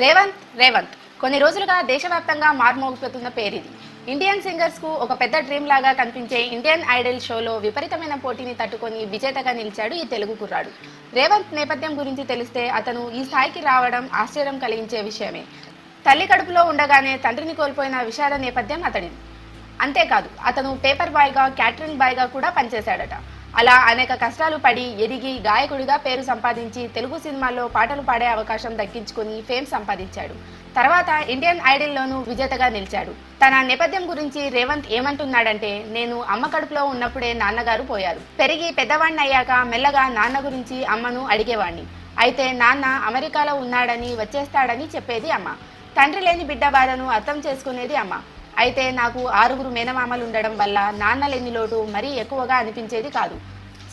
రేవంత్ రేవంత్. కొన్ని రోజులుగా దేశవ్యాప్తంగా మార్మోగిపోతున్న పేరిది ఇండియన్ సింగర్స్కు ఒక పెద్ద డ్రీమ్ లాగా కనిపించే ఇండియన్ ఐడల్ షోలో విపరీతమైన పోటీని తట్టుకొని విజేతగా నిలిచాడు ఈ తెలుగు కుర్రాడు. రేవంత్ నేపథ్యం గురించి తెలిస్తే అతను ఈ స్థాయికి రావడం ఆశ్చర్యం కలిగించే విషయమే. తల్లి కడుపులో ఉండగానే తండ్రిని కోల్పోయిన విషాద నేపథ్యం అతడిది. అంతేకాదు అతను పేపర్ బాయ్గా క్యాటరింగ్ బాయ్గా కూడా పనిచేశాడట. అలా అనేక కష్టాలు పడి ఎదిగి గాయకుడిగా పేరు సంపాదించి తెలుగు సినిమాల్లో పాటలు పాడే అవకాశం దక్కించుకుని ఫేమ్ సంపాదించాడు. తర్వాత ఇండియన్ ఐడల్లోనూ విజేతగా నిలిచాడు. తన నేపథ్యం గురించి రేవంత్ ఏమంటున్నాడంటే నేను అమ్మ కడుపులో ఉన్నప్పుడే నాన్నగారు పోయారు. పెరిగి పెద్దవాణ్ణి అయ్యాక మెల్లగా నాన్న గురించి అమ్మను అడిగేవాణ్ణి. అయితే నాన్న అమెరికాలో ఉన్నాడని వచ్చేస్తాడని చెప్పేది అమ్మ. తండ్రి లేని బిడ్డ బాధను అర్థం చేసుకునేది అమ్మ. అయితే నాకు ఆరుగురు మేనమామలు ఉండడం వల్ల నాన్న లేని లోటు మరీ ఎక్కువగా అనిపించేది కాదు.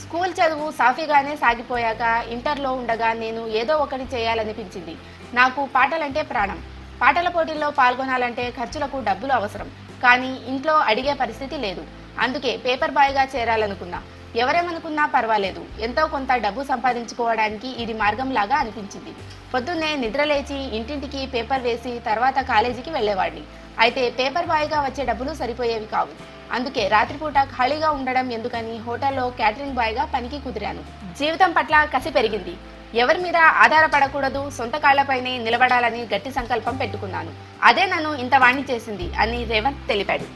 స్కూల్ చదువు సాఫీగానే సాగిపోయాక ఇంటర్లో ఉండగా నేను ఏదో ఒకటి చేయాలనిపించింది. నాకు పాటలంటే ప్రాణం. పాటల పోటీల్లో పాల్గొనాలంటే ఖర్చులకు డబ్బులు అవసరం. కానీ ఇంట్లో అడిగే పరిస్థితి లేదు. అందుకే పేపర్ బాయ్గా చేరాలనుకున్నా. ఎవరేమనుకున్నా పర్వాలేదు. ఎంతో కొంత డబ్బు సంపాదించుకోవడానికి ఇది మార్గంలాగా అనిపించింది. పొద్దున్నే నిద్రలేచి ఇంటింటికి పేపర్ వేసి తర్వాత కాలేజీకి వెళ్ళేవాడిని. అయితే పేపర్ బాయ్గా వచ్చే డబ్బులు సరిపోయేవి కావు. అందుకే రాత్రిపూట ఖాళీగా ఉండడం ఎందుకని హోటల్లో క్యాటరింగ్ బాయ్గా పనికి కుదిరాను. జీవితం పట్ల కసి పెరిగింది. ఎవరి మీద ఆధారపడకూడదు సొంత కాళ్ళపైనే నిలబడాలని గట్టి సంకల్పం పెట్టుకున్నాను. అదే నన్ను ఇంత వాణ్ణి చేసింది అని రేవంత్ తెలిపాడు.